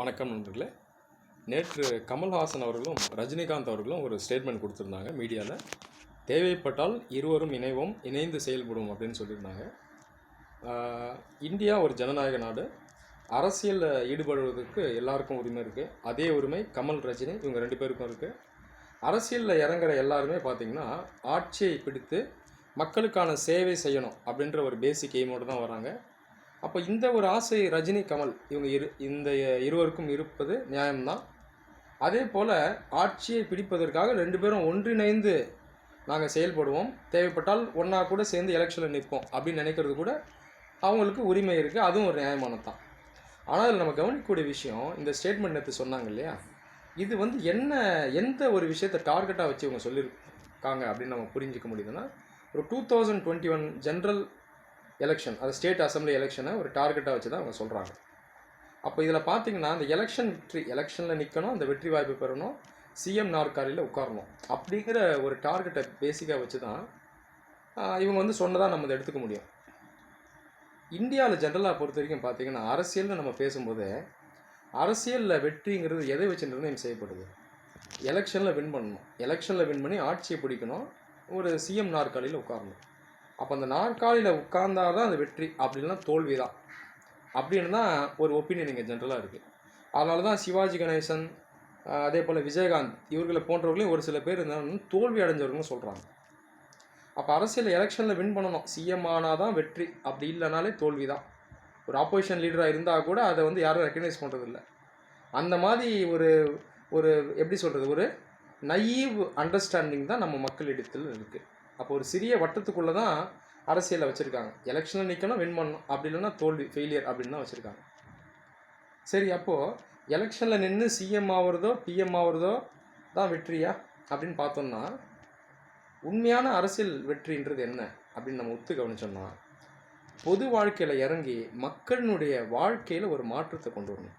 வணக்கம் நண்பர்களே. நேற்று கமல்ஹாசன் அவர்களும் ரஜினிகாந்த் அவர்களும் ஒரு ஸ்டேட்மெண்ட் கொடுத்துருந்தாங்க மீடியாவில் தேவைப்பட்டால் இருவரும் இணைவோம் இணைந்து செயல்படும் அப்படின்னு சொல்லியிருந்தாங்க. இந்தியா ஒரு ஜனநாயக நாடு. அரசியலில் ஈடுபடுவதற்கு எல்லாருக்கும் உரிமை இருக்குது அதே உரிமை கமல் ரஜினி இவங்க ரெண்டு பேருக்கும் இருக்குது அரசியலில் இறங்குற எல்லாருமே பார்த்திங்கன்னா ஆட்சியை பிடித்து மக்களுக்கான சேவை செய்யணும் அப்படின்ற ஒரு பேசிக் எய்மோடு தான் வராங்க. அப்போ இந்த ஒரு ஆசை ரஜினி கமல் இவங்க இரு இந்த இருவருக்கும் இருப்பது நியாயம்தான். அதே போல் ஆட்சியை பிடிப்பதற்காக ரெண்டு பேரும் ஒன்றிணைந்து நாங்கள் செயல்படுவோம். தேவைப்பட்டால் ஒன்றா கூட சேர்ந்து எலெக்ஷனில் நிற்போம் அப்படின்னு நினைக்கிறது கூட அவங்களுக்கு உரிமை இருக்குது அதுவும் ஒரு நியாயமானது தான் ஆனால் அதில் நம்ம கவனிக்கக்கூடிய விஷயம் இந்த ஸ்டேட்மெண்ட் நேற்று சொன்னாங்க இல்லையா? இது வந்து என்ன எந்த ஒரு விஷயத்தை டார்கெட்டாக வச்சு இவங்க சொல்லியிருக்காங்க அப்படின்னு நம்ம புரிஞ்சிக்க முடியுதுன்னா ஒரு two thousand twenty one general election அது ஸ்டேட் அசம்பிளி எலெக்ஷனை ஒரு டார்கெட்டாக வச்சு தான் அவங்க சொல்கிறாங்க அப்போ இதில் பார்த்தீங்கன்னா அந்த எலெக்ஷன் வெற்றி எலெக்ஷனில் நிற்கணும் அந்த வெற்றி வாய்ப்பு பெறணும் சிஎம் நாற்காலியில் உட்காரணும் அப்படிங்கிற ஒரு டார்கெட்டை பேசிக்காக வச்சு தான் இவங்க வந்து சொன்னதாக நம்ம இதை எடுத்துக்க முடியும். இந்தியாவில் ஜென்ரலாக பொறுத்த வரைக்கும் பார்த்தீங்கன்னா அரசியல்னு நம்ம பேசும்போது அரசியலில் வெற்றிங்கிறது எதை வச்சு நிர்ணயம் செய்யப்படுது? எலெக்ஷனில் வின் பண்ணணும். எலெக்ஷனில் வின் பண்ணி ஆட்சியை பிடிக்கணும். ஒரு சிஎம் நாற்காலியில் உட்காரணும். அப்போ அந்த நாற்காலியில் உட்கார்ந்தாதான் தான் அது வெற்றி அப்படின்னா தோல்வி தான் அப்படின்னு தான் ஒரு ஒப்பீனியன் இங்கே ஜென்ரலாக இருக்குது அதனால தான் சிவாஜி கணேசன் அதே போல் விஜயகாந்த் இவர்களை போன்றவர்களையும் ஒரு சில பேர் இருந்தாலும் தோல்வி அடைஞ்சவர்கள்னு சொல்கிறாங்க அப்போ அரசியல் எலெக்ஷனில் வின் பண்ணணும். சிஎம் ஆனால் தான் வெற்றி. அப்படி இல்லைனாலே தோல்வி தான் ஒரு ஆப்போசிஷன் லீடராக இருந்தால் கூட அதை வந்து யாரும் ரெக்கக்னைஸ் பண்ணுறதில்ல அந்த மாதிரி ஒரு ஒரு எப்படி சொல்கிறது ஒரு நைவ் அண்டர்ஸ்டாண்டிங் தான் நம்ம மக்களிடத்தில் இருக்குது அப்போ ஒரு சிறிய வட்டத்துக்குள்ளே தான் அரசியலை வச்சுருக்காங்க. எலெக்ஷனில் நிற்கணும் வின் பண்ணணும். அப்படி இல்லைன்னா தோல்வி ஃபெயிலியர் அப்படின்னு தான் வச்சுருக்காங்க. சரி அப்போது எலெக்ஷனில் நின்று சிஎம் ஆகிறதோ பிஎம் ஆகிறதோ தான் வெற்றியா அப்படின்னு பார்த்தோம்னா உண்மையான அரசியல் வெற்றின்றது என்ன அப்படின்னு நம்ம ஒத்து கவனிச்சோம்னா பொது வாழ்க்கையில் இறங்கி மக்களினுடைய வாழ்க்கையில் ஒரு மாற்றத்தை கொண்டு வரணும்.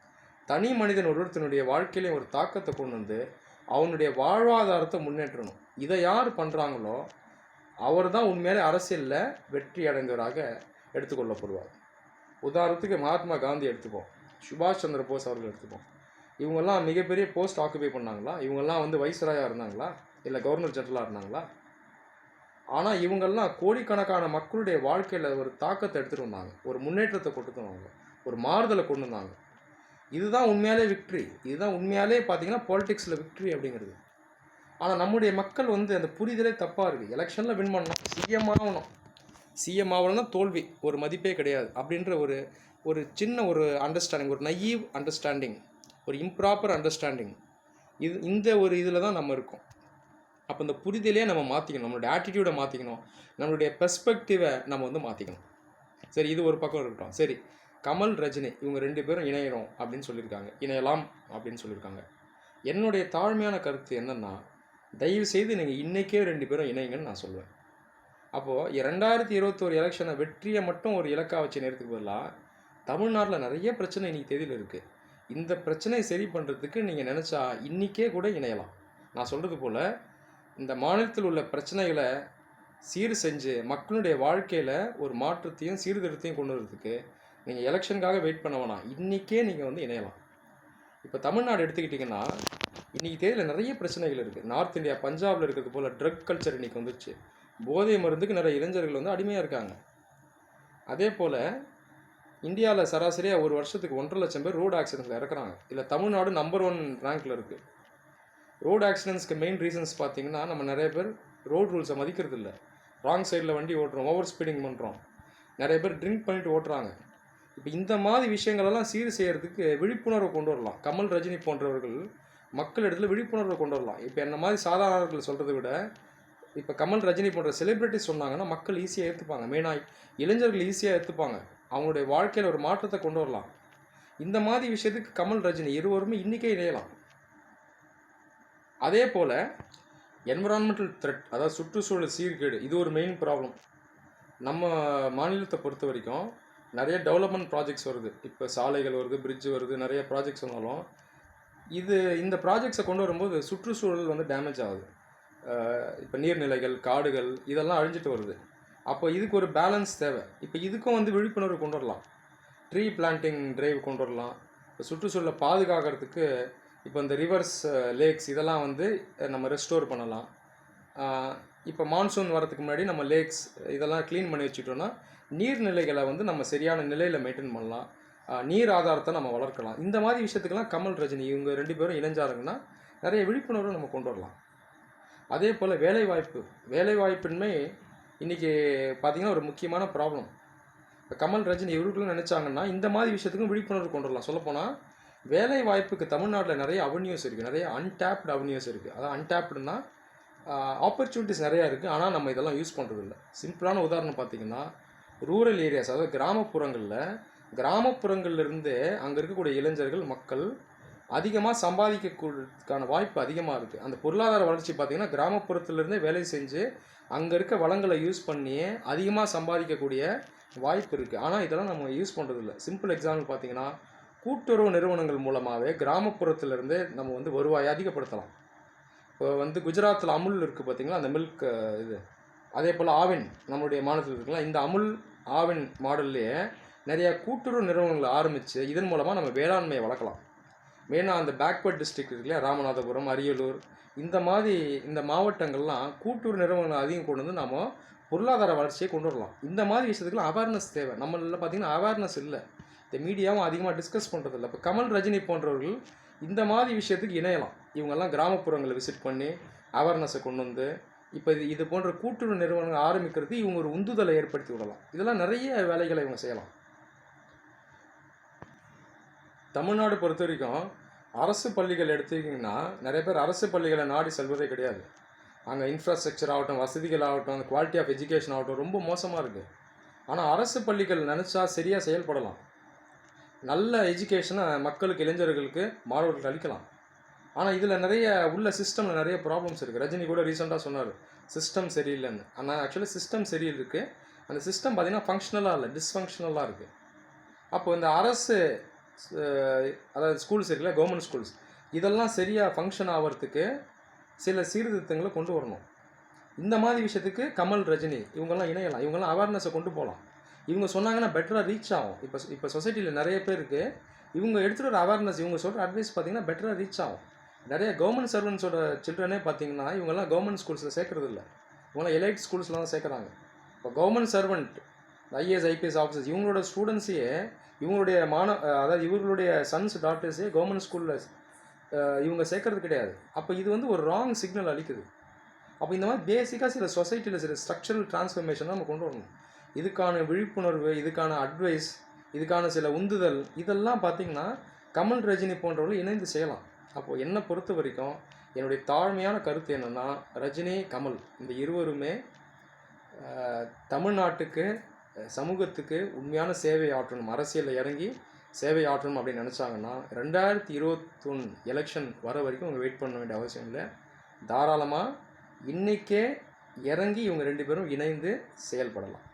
தனி மனிதன் ஒருத்தனுடைய வாழ்க்கையிலையும் ஒரு தாக்கத்தை கொண்டு வந்து அவனுடைய வாழ்வாதாரத்தை முன்னேற்றணும். இதை யார் பண்ணுறாங்களோ அவர் தான் உண்மையிலே அரசியலில் வெற்றி அடைந்தவராக எடுத்துக்கொள்ளப்படுவார். உதாரணத்துக்கு மகாத்மா காந்தி எடுத்துப்போம். சுபாஷ் சந்திர போஸ் அவர்கள் எடுத்துப்போம். இவங்கெல்லாம் மிகப்பெரிய போஸ்ட் ஆக்குபை பண்ணாங்களா? இவங்கெல்லாம் வந்து வைஸ்ராயாக இருந்தாங்களா? இல்லை கவர்னர் ஜெனரலாக இருந்தாங்களா? ஆனால் இவங்கெல்லாம் கோடிக்கணக்கான மக்களுடைய வாழ்க்கையில் ஒரு தாக்கத்தை எடுத்துகிட்டு வந்தாங்க. ஒரு முன்னேற்றத்தை கொண்டு வந்தாங்க. ஒரு மாறுதலை கொண்டு வந்தாங்க. இதுதான் உண்மையாலே விக்ட்ரி இதுதான் உண்மையாலே பார்த்தீங்கன்னா பாலிடிக்ஸில் விக்ட்ரி அப்படிங்கிறது. ஆனால் நம்முடைய மக்கள் வந்து அந்த புரிதலே தப்பாக இருக்குது எலெக்ஷனில் வின் பண்ணணும். சிஎம் ஆகணும். சிஎம் ஆகணும்னா தோல்வி. ஒரு மதிப்பே கிடையாது. அப்படின்ற ஒரு ஒரு சின்ன ஒரு அண்டர்ஸ்டாண்டிங் ஒரு நைவ் அண்டர்ஸ்டாண்டிங் ஒரு இம்ப்ராப்பர் அண்டர்ஸ்டாண்டிங் இது இந்த ஒரு இதில் தான் நம்ம இருக்கோம். அப்போ இந்த புரிதலே நம்ம மாற்றிக்கணும் நம்மளுடைய ஆட்டிடியூடை மாற்றிக்கணும் நம்மளுடைய பெர்ஸ்பெக்டிவை நம்ம வந்து மாற்றிக்கணும் சரி இது ஒரு பக்கம் இருக்கட்டும். சரி கமல் ரஜினி இவங்க ரெண்டு பேரும் இணையணும் அப்படின்னு சொல்லியிருக்காங்க. இணையலாம் அப்படின்னு சொல்லியிருக்காங்க. என்னுடைய தாழ்மையான கருத்து என்னென்னா தயவு செய்து நீங்கள் இன்றைக்கே ரெண்டு பேரும் இணைங்கன்னு நான் சொல்லுவேன் அப்போது ரெண்டாயிரத்தி இருபத்தோரு எலெக்ஷனை வெற்றியை மட்டும் ஒரு இலக்கா வச்சு நேரத்துக்கு பதிலாக தமிழ்நாட்டில் நிறைய பிரச்சனை இன்றைக்கி தேதியில் இருக்குது இந்த பிரச்சனையை சரி பண்ணுறதுக்கு நீங்கள் நினச்சா இன்றைக்கே கூட இணையலாம். நான் சொல்கிறது போல் இந்த மாநிலத்தில் உள்ள பிரச்சனைகளை சீர் செஞ்சு மக்களுடைய வாழ்க்கையில் ஒரு மாற்றத்தையும் சீர்திருத்தத்தையும் கொண்டு வரதுக்கு நீங்கள் எலெக்ஷனுக்காக வெயிட் பண்ண வேணாம். இன்றைக்கே நீங்கள் வந்து இணையலாம். இப்போ தமிழ்நாடு எடுத்துக்கிட்டிங்கன்னா இன்றைக்கி தேதியில் நிறைய பிரச்சனைகள் இருக்குது நார்த் இந்தியா பஞ்சாபில் இருக்கிறது போல் ட்ரக் கல்ச்சர் இன்றைக்கி வந்துச்சு போதை மருந்துக்கு நிறைய இளைஞர்கள் வந்து அடிமையாக இருக்காங்க. அதே போல் இந்தியாவில் சராசரியாக ஒரு வருஷத்துக்கு ஒன்றரை லட்சம் பேர் ரோடு ஆக்சிடென்ட்டில் இறக்குறாங்க. இல்லை தமிழ்நாடு நம்பர் ஒன் ரேங்க்கில் இருக்குது ரோடு ஆக்சிடென்ட்ஸ்க்கு மெயின் ரீசன்ஸ் பார்த்திங்கன்னா நம்ம நிறைய பேர் ரோடு ரூல்ஸை மதிக்கிறது இல்லை. ராங் சைடில் வண்டி ஓட்டுறோம் ஓவர் ஸ்பீடிங் பண்ணுறோம் நிறைய பேர் ட்ரிங்க் பண்ணிட்டு ஓட்டுறாங்க. இப்போ இந்த மாதிரி விஷயங்களெல்லாம் சீர் செய்கிறதுக்கு விழிப்புணர்வை கொண்டு வரலாம். கமல் ரஜினி போன்றவர்கள் மக்கள் இடத்துல விழிப்புணர்வை கொண்டு வரலாம். இப்போ என்ன மாதிரி சாதாரணர்கள் சொல்கிறத விட இப்போ கமல் ரஜினி போன்ற செலிப்ரிட்டிஸ் சொன்னாங்கன்னா மக்கள் ஈஸியாக ஏற்றுப்பாங்க மெயினாக இளைஞர்கள் ஈஸியாக ஏற்றுப்பாங்க அவங்களுடைய வாழ்க்கையில் ஒரு மாற்றத்தை கொண்டு வரலாம். இந்த மாதிரி விஷயத்துக்கு கமல் ரஜினி இருவருமே இன்றைக்கே இணையலாம். அதே போல் என்விரான்மெண்டல் த்ரெட் அதாவது சுற்றுச்சூழல் சீர்கேடு இது ஒரு மெயின் ப்ராப்ளம் நம்ம மாநிலத்தை பொறுத்த வரைக்கும் நிறைய டெவலப்மெண்ட் ப்ராஜெக்ட்ஸ் வருது. இப்போ சாலைகள் வருது பிரிட்ஜ் வருது நிறைய ப்ராஜெக்ட்ஸ் வந்தாலும் இது இந்த ப்ராஜெக்ட்ஸை கொண்டு வரும்போது சுற்றுச்சூழல் வந்து டேமேஜ் ஆகுது. இப்போ நீர்நிலைகள் காடுகள் இதெல்லாம் அழிஞ்சிட்டு வருது. அப்போ இதுக்கு ஒரு பேலன்ஸ் தேவை. இப்போ இதுக்கும் வந்து விழிப்புணர்வு கொண்டு வரலாம். ட்ரீ பிளான்டிங் ட்ரைவ் கொண்டு வரலாம். இப்போ சுற்றுச்சூழலை பாதுகாக்கிறதுக்கு இப்போ இந்த ரிவர்ஸ் லேக்ஸ் இதெல்லாம் வந்து நம்ம ரெஸ்டோர் பண்ணலாம். இப்போ மான்சூன் வரதுக்கு முன்னாடி நம்ம லேக்ஸ் இதெல்லாம் க்ளீன் பண்ணி வச்சுட்டோன்னா நீர்நிலைகளை வந்து நம்ம சரியான நிலையில் மெயின்டைன் பண்ணலாம். நீர் ஆதாரத்தை நம்ம வளர்க்கலாம். இந்த மாதிரி விஷயத்துக்கெல்லாம் கமல் ரஜினி இவங்க ரெண்டு பேரும் இணைஞ்சாருங்கன்னா நிறைய விழிப்புணர்வு நம்ம கொண்டு வரலாம். அதே போல் வேலைவாய்ப்பு. வேலைவாய்ப்பின்மை இன்றைக்கி பார்த்திங்கன்னா ஒரு முக்கியமான ப்ராப்ளம் இப்போ கமல் ரஜினி இவர்களும் நினச்சாங்கன்னா இந்த மாதிரி விஷயத்துக்கும் விழிப்புணர்வு கொண்டு வரலாம். சொல்லப்போனால் வேலை வாய்ப்புக்கு தமிழ்நாட்டில் நிறைய அவென்யூஸ் இருக்குது நிறைய அன்டேப்டு அவென்யூஸ் இருக்குது அதான் அன்டேப்டுனா ஆப்பர்ச்சுனிட்டிஸ் நிறையா இருக்குது ஆனால் நம்ம இதெல்லாம் யூஸ் பண்ணுறதில்ல சிம்பிளான உதாரணம் பார்த்திங்கன்னா ரூரல் ஏரியாஸ் அதாவது கிராமப்புறங்களில் கிராமப்புறங்கள்லேருந்து அங்கே இருக்கக்கூடிய இளைஞர்கள் மக்கள் அதிகமாக சம்பாதிக்கக்கூடியதுக்கான வாய்ப்பு அதிகமாக இருக்குது அந்த பொருளாதார வளர்ச்சி பார்த்திங்கன்னா கிராமப்புறத்துலேருந்தே வேலை செஞ்சு அங்கே இருக்க வளங்களை யூஸ் பண்ணி அதிகமாக சம்பாதிக்கக்கூடிய வாய்ப்பு இருக்குது ஆனால் இதெல்லாம் நம்ம யூஸ் பண்ணுறதில்ல சிம்பிள் எக்ஸாம்பிள் பார்த்திங்கன்னா கூட்டுறவு நிறுவனங்கள் மூலமாகவே கிராமப்புறத்துலேருந்தே நம்ம வந்து வருவாயை அதிகப்படுத்தலாம். இப்போ வந்து குஜராத்தில் அமுல் இருக்குது பார்த்திங்களா அந்த மில்க் இது. அதே போல் ஆவின் நம்மளுடைய மாநிலத்தில் இருக்குங்களா இந்த அமுல் ஆவின் மாடல்லையே நிறைய கூட்டுறவு நிறுவனங்களை ஆரம்பித்து இதன் மூலமாக நம்ம வேளாண்மையை வளர்க்கலாம். மெயினாக அந்த பேக்வர்ட் டிஸ்ட்ரிக்ட் இருக்குல்ல ராமநாதபுரம் அரியலூர். இந்த மாதிரி இந்த மாவட்டங்கள்லாம் கூட்டுறவு நிறுவனங்களை அதிகம் கொண்டு வந்து நம்ம பொருளாதார வளர்ச்சியை கொண்டு வரலாம். இந்த மாதிரி விஷயத்துக்குலாம் அவேர்னஸ் தேவை. நம்மள பார்த்தீங்கன்னா அவேர்னஸ் இல்லை. இந்த மீடியாவும் அதிகமாக டிஸ்கஸ் பண்ணுறதில்ல இப்போ கமல் ரஜினி போன்றவர்கள் இந்த மாதிரி விஷயத்துக்கு இணையலாம். இவங்கெல்லாம் கிராமப்புறங்களை விசிட் பண்ணி அவேர்னஸை கொண்டு வந்து இப்போ இது இது போன்ற கூட்டுறவு நிறுவனங்கள் ஆரம்பிக்கிறதுக்கு இவங்க ஒரு உந்துதலை ஏற்படுத்தி விடலாம். இதெல்லாம் நிறைய வேலைகளை இவங்க செய்யலாம். தமிழ்நாடு பொறுத்த வரைக்கும் அரசு பள்ளிகள் எடுத்துக்கிட்டிங்கன்னா நிறைய பேர் அரசு பள்ளிகளை நாடி செல்வதே கிடையாது. அங்கே இன்ஃப்ராஸ்ட்ரக்சர் ஆகட்டும் வசதிகள் ஆகட்டும் அந்த குவாலிட்டி ஆஃப் எஜுகேஷன் ஆகட்டும் ரொம்ப மோசமாக இருக்குது ஆனால் அரசு பள்ளிகள் நினச்சா சரியாக செயல்படலாம். நல்ல எஜுகேஷனை மக்களுக்கு இளைஞர்களுக்கு மாணவர்களுக்கு அளிக்கலாம். ஆனால் இதில் நிறைய உள்ள சிஸ்டமில் நிறைய ப்ராப்ளம்ஸ் இருக்குது ரஜினி கூட ரீசெண்டாக சொன்னார் சிஸ்டம் சரியில்லைன்னு. ஆனால் ஆக்சுவலி சிஸ்டம் சரியிருக்கு அந்த சிஸ்டம் பார்த்திங்கன்னா ஃபங்க்ஷனலாக இல்லை டிஸ்ஃபங்க்ஷனலாக இருக்குது அப்போ இந்த அரசு அதாவது ஸ்கூல்ஸ் இருக்குல்ல கவர்மெண்ட் ஸ்கூல்ஸ் இதெல்லாம் சரியாக ஃபங்க்ஷன் ஆகிறதுக்கு சில சீர்திருத்தங்களை கொண்டு வரணும். இந்த மாதிரி விஷயத்துக்கு கமல் ரஜினி இவங்கெல்லாம் இணையலாம். இவங்கெல்லாம் அவேர்னஸை கொண்டு போகலாம் இவங்க சொன்னாங்கன்னா பெட்டராக ரீச் ஆகும். இப்போ இப்போ சொசைட்டியில் நிறைய பேருக்கு இவங்க எடுத்துகிட்டு வர அவேர்னஸ் இவங்க சொல்கிற அட்வைஸ் பார்த்தீங்கன்னா பெட்டராக ரீச் ஆகும். நிறைய கவர்மெண்ட் சர்வன்ஸோட சில்ட்ரனே பார்த்தீங்கன்னா இவங்கெல்லாம் கவர்மெண்ட் ஸ்கூல்ஸில் சேர்க்குறது இல்லை. இவங்களாம் எலைட் ஸ்கூல்ஸ்லாம் தான் சேர்க்குறாங்க. இப்போ government servant IAS IPS officers இவங்களோட ஸ்டூடெண்ட்ஸையே இவங்களுடைய மாணவ அதாவது இவர்களுடைய சன்ஸ் டாக்டர்ஸே கவர்மெண்ட் ஸ்கூலில் இவங்க சேர்க்கறது கிடையாது. அப்போ இது வந்து ஒரு ராங் சிக்னல் அளிக்குது. அப்போ இந்த மாதிரி பேசிக்காக சில சொசைட்டியில் சில ஸ்ட்ரக்சரல் டிரான்ஸ்ஃபர்மேஷன் நம்ம கொண்டு வரணும். இதுக்கான விழிப்புணர்வு இதுக்கான அட்வைஸ் இதுக்கான சில உந்துதல் இதெல்லாம் பார்த்திங்கன்னா கமல் ரஜினி போன்றவர்கள் இணைந்து செய்யலாம். அப்போது என்னை பொறுத்த வரைக்கும் என்னுடைய தாழ்மையான கருத்து என்னென்னா ரஜினி கமல் இந்த இருவருமே தமிழ்நாட்டுக்கு சமூகத்துக்கு உண்மையான சேவை ஆற்றணும் அரசியலில் இறங்கி சேவை ஆற்றணும் அப்படின்னு நினச்சாங்கன்னா ரெண்டாயிரத்தி இருபத்தொன்று எலெக்ஷன் வர வரைக்கும் அவங்க வெயிட் பண்ண வேண்டிய அவசியம் இல்லை. தாராளமாக இன்றைக்கே இறங்கி இவங்க ரெண்டு பேரும் இணைந்து செயல்படலாம்.